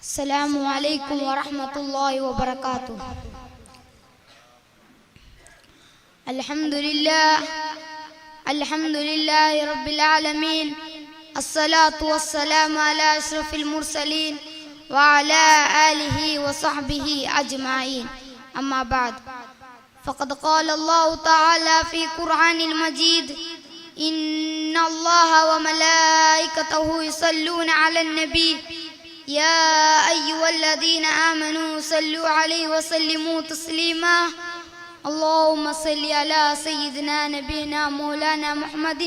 السلام عليكم ورحمة الله وبركاته. الحمد لله الحمد لله رب العالمين الصلاة والسلام على أشرف المرسلين وعلى آله وصحبه أجمعين. أما بعد فقد قال الله تعالى في قرآن المجيد إن الله وملائكته يصلون على النبي يا أيها الذين آمنوا صلوا عليه وسلموا تسليما اللهم صل على سيدنا نبينا مولانا محمد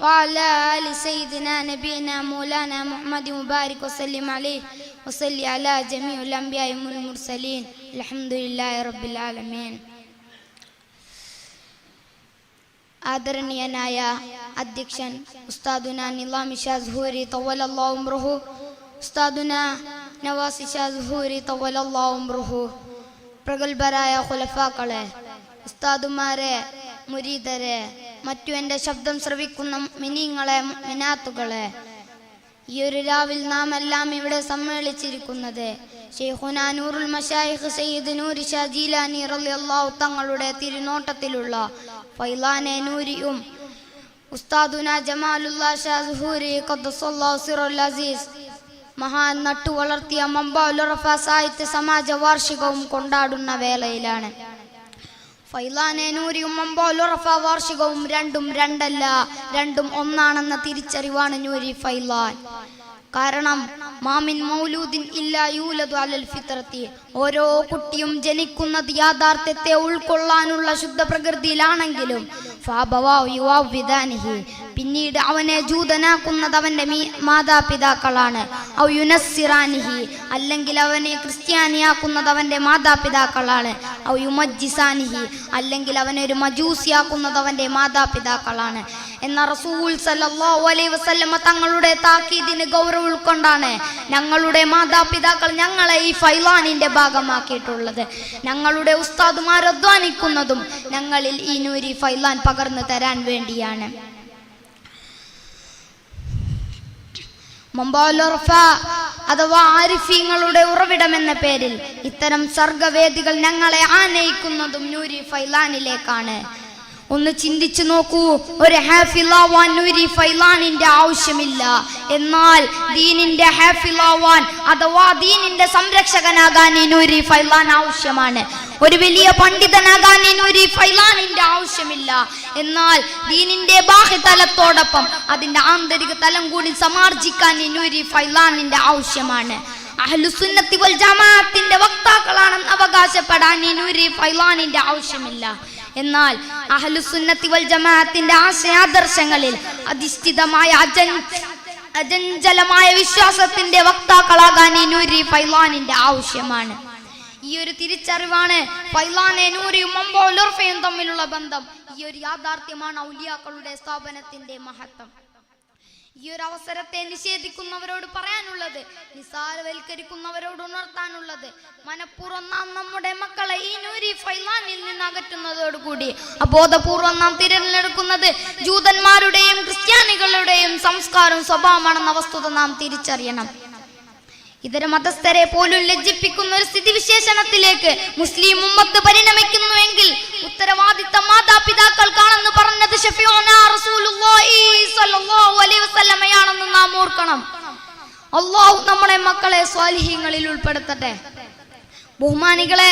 وعلى آل سيدنا نبينا مولانا محمد مبارك وسلم عليه وصل على جميع الأنبياء والمرسلين الحمد لله رب العالمين ആദരണീയനായ അധ്യക്ഷൻ ഉസ്താദുന നിലാമി ഷാസ്ഹൂരി തവലല്ലാഹുംറുഹു ഉസ്താദുന നവാസി ഷാസ്ഹൂരി തവലല്ലാഹുംറുഹു പ്രഗത്ഭരായ ഖുലഫാക്കളെ ഉസ്താദുമാരെ മുരീദരെ മറ്റു എന്റെ ശബ്ദം ശ്രവിക്കുന്ന മിനിങ്ങളെ മിനാത്തുകളെ ഈ ഒരു രാവിൽ നാം എല്ലാം ഇവിടെ സമ്മേളിച്ചിരിക്കുന്നത് ഷെയ്ഖുന നൂറുൽ മഷായിഖ് സയ്യിദ് നൂരി ഷാജീലാനി റളിയല്ലാഹു തങ്ങളുടെ തിരുനോട്ടത്തിലുള്ള ഫൈലാനെ നൂരിയും ഉസ്താദുന ജമാലുല്ലാ ഷാ സുഹൂരി ഖദ്ദസല്ലാഹു സിറുൽ അസീസ് മഹാൻ നട്ടു വളർത്തിയ മമ്പാലുറഫ സാഹിത്യ സമാജ വാർഷികവും കൊണ്ടാടുന്ന വേളയിലാണ്. ഫൈലാനൂരിയും മമ്പാലുറഫ വാർഷികവും രണ്ടും രണ്ടല്ല രണ്ടും ഒന്നാണെന്ന തിരിച്ചറിവാണ് നൂരി ഫൈലാൻ. കാരണം മാമിൻ മൗലൂദിൻ ഇല്ല യൂലതു അലൽ ഫിത്രത്തി. ഓരോ കുട്ടിയും ജനിക്കുന്നത് യാഥാർത്ഥ്യത്തെ ഉൾക്കൊള്ളാനുള്ള ശുദ്ധ പ്രകൃതിയിലാണെങ്കിലും പിന്നീട് അവനെ ജൂതനാക്കുന്നത് അവന്റെ മീ മാതാപിതാക്കളാണ്. ഔ യുനസിറാനിഹി അല്ലെങ്കിൽ അവനെ ക്രിസ്ത്യാനിയാക്കുന്നത് അവന്റെ മാതാപിതാക്കളാണ്. ഔ യുമജ്ജിസാനിഹി. അല്ലെങ്കിൽ അവനെ ഒരു മജൂസിയാക്കുന്നത് അവന്റെ മാതാപിതാക്കളാണ്. എന്ന റസൂൽ സല്ലല്ലാഹു അലൈഹി വസല്ലമ തങ്ങളുടെ താക്കീദിന് ഗൗരവം ഉൾക്കൊണ്ടാണ് ഞങ്ങളുടെ മാതാപിതാക്കൾ ഞങ്ങളെ ഈ ഫൈലാനിന്റെ ഭാഗമാക്കിയിട്ടുള്ളത്. ഞങ്ങളുടെ ഉസ്താദുമാർ അധ്വാനിക്കുന്നതും ഞങ്ങളിൽ ഈ നൂരി ഫൈലാൻ പകർന്നു തരാൻ വേണ്ടിയാണ്. അഥവാ ആരിഫീങ്ങളുടെ ഉറവിടം എന്ന പേരിൽ ഇത്തരം സർഗവേദികൾ ഞങ്ങളെ ആനയിക്കുന്നതും നൂരി ഫൈലാനിലേക്കാണ്. ഒന്ന് ചിന്തിച്ചു നോക്കൂ ഒരു ഹാഫിലാവാൻ നൂരി ഫൈലാനിന്റെ ആവശ്യമില്ല. എന്നാൽ ദീനിന്റെ ഹാഫിലാവാൻ അഥവാ ദീനിന്റെ സംരക്ഷകനാകാൻ ഈ നൂരി ഫൈലാൻ ആവശ്യമാണ്. ഒരു വലിയ പണ്ഡിതനാകാൻ ഒരു ഫൈലാനിന്റെ ആവശ്യമില്ല. എന്നാൽ ദീനിന്റെ ബാഹ്യതലത്തോടൊപ്പം അതിന്റെ ആന്തരിക തലം കൂടി സമാർജിക്കാൻ ഒരു ഫൈലാനിന്റെ ആവശ്യമാണ്. അഹ്ലുസുന്നത്തി വൽ ജമാഅത്തിന്റെ വക്താക്കളാണെന്ന് അവകാശപ്പെടാൻ ഈ നൂരി ഫൈലാനിന്റെ ആവശ്യമില്ല. എന്നാൽ അഹ്ലുസുന്നത്തി വൽ ജമാഅത്തിന്റെ ആശയാദർശങ്ങളിൽ അധിഷ്ഠിതമായ അജൻ അജഞ്ചലമായ വിശ്വാസത്തിന്റെ വക്താക്കളാകാൻ ഇനൊരു നൂരി ഫൈലാനിന്റെ ആവശ്യമാണ്. ഈ ഒരു തിരിച്ചറിവാണ് തമ്മിലുള്ള ബന്ധം. ഈ ഒരു യാഥാർത്ഥ്യമാണ് ഔലിയാക്കളുടെ സ്ഥാപനത്തിന്റെ മഹത്വം. ഈ ഒരു അവസരത്തെ നിഷേധിക്കുന്നവരോട് പറയാനുള്ളത് നിസാരവൽക്കരിക്കുന്നവരോട് ഉണർത്താനുള്ളത് മനഃപൂർവം നാം നമ്മുടെ മക്കളെ ഈ നൂരി ഫൈലാനിൽ നിന്ന് അകറ്റുന്നതോടുകൂടി അബോധപൂർവം നാം തിരഞ്ഞെടുക്കുന്നത് ജൂതന്മാരുടെയും ക്രിസ്ത്യാനികളുടെയും സംസ്കാരം സ്വഭാവമാണെന്ന വസ്തുത നാം തിരിച്ചറിയണം. ഇതര മതസ്ഥരെ പോലും ലജ്ജിപ്പിക്കുന്ന ഒരു സ്ഥിതിവിശേഷണത്തിലേക്ക് മുസ്ലിം ഉമ്മത്ത് പരിണമിക്കുന്നുവെങ്കിൽ ഉത്തരവാദിത്തം മാതാപിതാക്കൾക്കാണെന്ന് പറഞ്ഞത് വസല്ലമയാണെന്ന് നാം ഓർക്കണം. അള്ളാഹു നമ്മളെ മക്കളെ സ്വാലിഹ്യങ്ങളിൽ ഉൾപ്പെടുത്തട്ടെ. ബഹുമാനികളെ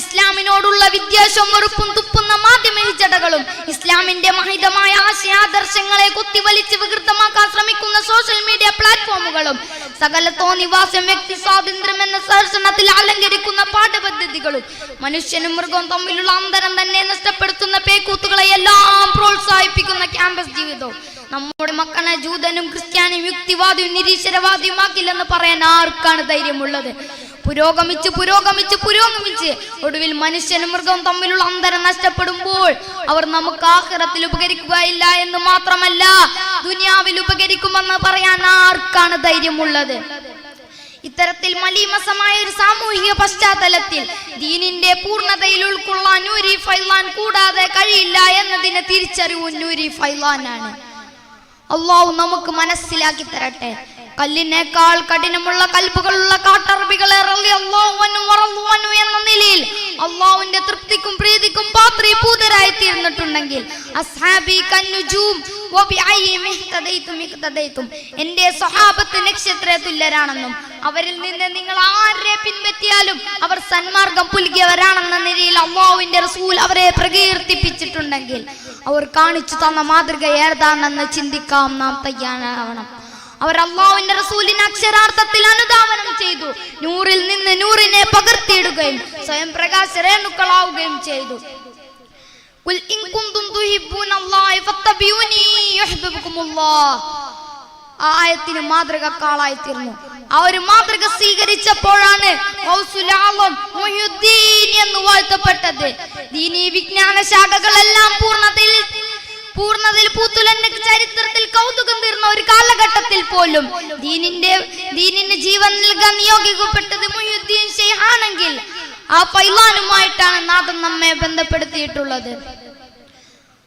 ഇസ്ലാമിനോടുള്ള വിദ്വേഷം വെറുപ്പും തുപ്പുന്ന മാധ്യമ ഹിജടകളും ഇസ്ലാമിന്റെ മഹിതമായ ആശയാദർശങ്ങളെ കുത്തിവലിച്ച് വികൃതമാക്കാൻ ശ്രമിക്കുന്ന സോഷ്യൽ മീഡിയ പ്ലാറ്റ്ഫോമുകളും സകല തോന്നിവാസം വ്യക്തി സ്വാതന്ത്ര്യം എന്ന ദർശനത്തിൽ അലങ്കരിക്കുന്ന പാഠപദ്ധതികളും മനുഷ്യനും മൃഗവും തമ്മിലുള്ള അന്തരം തന്നെ നഷ്ടപ്പെടുത്തുന്ന പേക്കൂത്തുകളെ എല്ലാം പ്രോത്സാഹിപ്പിക്കുന്ന ക്യാമ്പസ് ജീവിതവും. നമ്മുടെ മക്കളെ ജൂതനും ക്രിസ്ത്യാനിയും യുക്തിവാദിയും നിരീശ്വരവാദിയുമാക്കില്ലെന്ന് പറയാൻ ആർക്കാണ് ധൈര്യമുള്ളത്? പുരോഗമിച്ച് പുരോഗമിച്ച് പുരോഗമിച്ച് ഒടുവിൽ മനുഷ്യനും മൃഗവും തമ്മിലുള്ള അന്തരം നഷ്ടപ്പെടുമ്പോൾ അവർ നമുക്ക് ആഹ്റത്തിൽ ഉപകരിക്കുകയില്ല എന്ന് മാത്രമല്ല ദുനിയാവിൽ ഉപകരിക്കുമെന്ന് പറയാൻ ആർക്കാണ് ധൈര്യമുള്ളത്? ഇത്തരത്തിൽ മലീമസമായ ഒരു സാമൂഹിക പശ്ചാത്തലത്തിൽ ദീനിന്റെ പൂർണതയിൽ ഉൾക്കൊള്ളാൻ കൂടാതെ കഴിയില്ല എന്നതിന് തിരിച്ചറിവ് നൂരി ഫൈലാനാണ് അള്ളാഹു നമുക്ക് മനസ്സിലാക്കി തരട്ടെ. കല്ലിനേക്കാൾ കഠിനമുള്ള കൽപ്പുകളുള്ള കാട്ടറബികളെ എന്ന നിലയിൽ അള്ളാഹുവിന്റെ തൃപ്തിക്കും പ്രീതിക്കും പാത്രീഭൂതരായി തീർന്നിട്ടുണ്ടെങ്കിൽ എന്റെ സ്വഹാബത്ത് നക്ഷത്ര തുല്യരാണെന്നും അവരിൽ നിന്ന് നിങ്ങൾ ആരെ പിൻപറ്റിയാലും അവർ സന്മാർഗം പുലുകിയവരാണെന്ന നിലയിൽ അമ്മാവിന്റെ റസൂൽ അവരെ പ്രകീർത്തിപ്പിച്ചിട്ടുണ്ടെങ്കിൽ അവർ കാണിച്ചു തന്ന മാതൃക ഏതാണെന്ന് ചിന്തിക്കാം നാം തയ്യാറാവണം. അവർ അമ്മാവിന്റെ റസൂലിന് അക്ഷരാർത്ഥത്തിൽ അനുധാവനം ചെയ്തു. നൂറിൽ നിന്ന് നൂറിനെ പകർത്തിയിടുകയും സ്വയം പ്രകാശ രേണുക്കളാവുകയും ചെയ്തു. കുൽ ഇൻ കുന്തും തുഹിബ്ബൂന ആ ആയത്തിന് മാതൃകക്കാളായി തീർന്നു. ആ ഒരു മാതൃക സ്വീകരിച്ചപ്പോഴാണ് എന്ന് വാഴ്ത്തപ്പെട്ടത്. ദീനീ വിജ്ഞാന ശാഖകളെല്ലാം പൂർണതയിൽ പൂർണതയിൽ പൂത്തുലന്റെ ചരിത്രത്തിൽ കൗതുകം തീർന്ന ഒരു കാലഘട്ടത്തിൽ പോലും ദീനിന്റെ ദീനിന് ജീവൻ നൽകാൻ നിയോഗിക്കപ്പെട്ടത് മുഹ്യുദ്ദീൻ ഷെയ്ഖാണെങ്കിൽ ആ പൈലാനുമായിട്ടാണ് നാഥൻ നമ്മെ ബന്ധപ്പെടുത്തിയിട്ടുള്ളത്.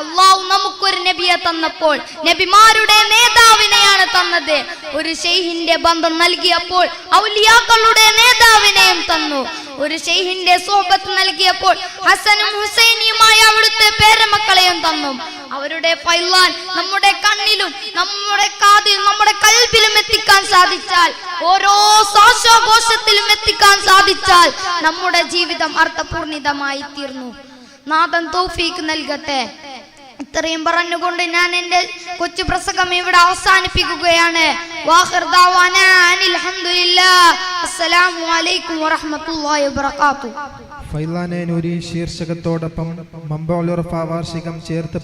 അള്ളാഹു നമുക്കൊരു നബിയെ തന്നപ്പോൾ നബിമാരുടെ നേതാവിനെയാണ് തന്നത്. ഒരു ഷെയ്ഹിന്റെ ബന്ധം നൽകിയപ്പോൾ ഔലിയാക്കളുടെ നേതാവിനെയും തന്നു. ഒരു ഷെയ്ഹിന്റെ സോബത്ത് നൽകിയപ്പോൾ ഹസനും ഹുസൈനിയുമായ അവിടുത്തെ പേരമക്കളെയും തന്നു. അവരുടെ ഫൈലാൻ നമ്മുടെ കണ്ണിലും നമ്മുടെ കാതിലും നമ്മുടെ കൽബിലും എത്തിക്കാൻ സാധിച്ചാൽ ഓരോ ശ്വാസോഘോഷത്തിലും എത്തിക്കാൻ സാധിച്ചാൽ നമ്മുടെ ജീവിതം അർത്ഥപൂർണിതമായി തീർന്നു. നാഥൻ തോഫീക്ക് നൽകട്ടെ. ഇത്രയും പറഞ്ഞുകൊണ്ട് ഞാൻ എന്റെ കൊച്ചു പ്രസംഗം ഇവിടെ അവസാനിപ്പിക്കുകയാണ്. ഫൈലാനെ നൂരി ശീർഷകത്തോടൊപ്പം മമ്പോളുറഫ വാർഷികം ചേർത്ത്